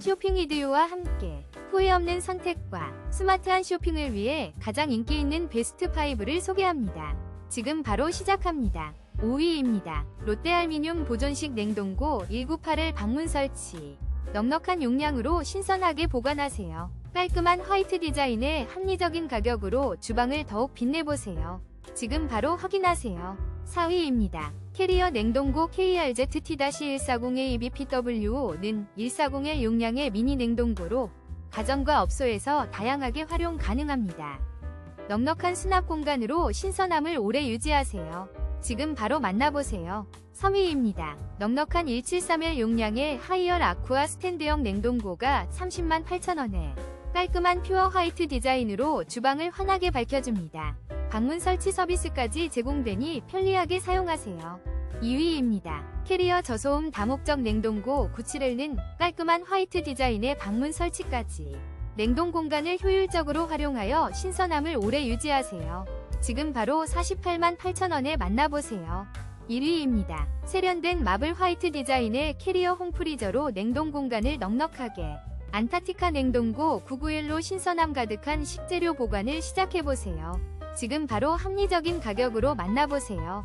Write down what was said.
쇼핑 이디오와 함께 후회 없는 선택과 스마트한 쇼핑을 위해 가장 인기 있는 베스트 5를 소개합니다. 지금 바로 시작합니다. 5위입니다. 롯데알미늄 보존식 냉동고 198을 방문 설치. 넉넉한 용량으로 신선하게 보관하세요. 깔끔한 화이트 디자인의 합리적인 가격으로 주방을 더욱 빛내보세요. 지금 바로 확인하세요. 4위입니다. 캐리어 냉동고 KRZ-T-140ABPW는 140의 용량의 미니 냉동고로 가정과 업소에서 다양하게 활용 가능합니다. 넉넉한 수납 공간으로 신선함을 오래 유지하세요. 지금 바로 만나보세요. 3위입니다. 넉넉한 173일 용량의 하이얼 아쿠아 스탠드형 냉동고가 30만 8천원에 깔끔한 퓨어 화이트 디자인으로 주방을 환하게 밝혀줍니다. 방문 설치 서비스까지 제공되니 편리하게 사용하세요. 2위입니다. 캐리어 저소음 다목적 냉동고 97L는 깔끔한 화이트 디자인의 방문 설치까지 냉동 공간을 효율적으로 활용하여 신선함을 오래 유지하세요. 지금 바로 48만 8천원에 만나보세요. 1위입니다. 세련된 마블 화이트 디자인의 캐리어 홈프리저로 냉동 공간을 넉넉하게 안타티카 냉동고 991로 신선함 가득한 식재료 보관을 시작해보세요. 지금 바로 합리적인 가격으로 만나보세요.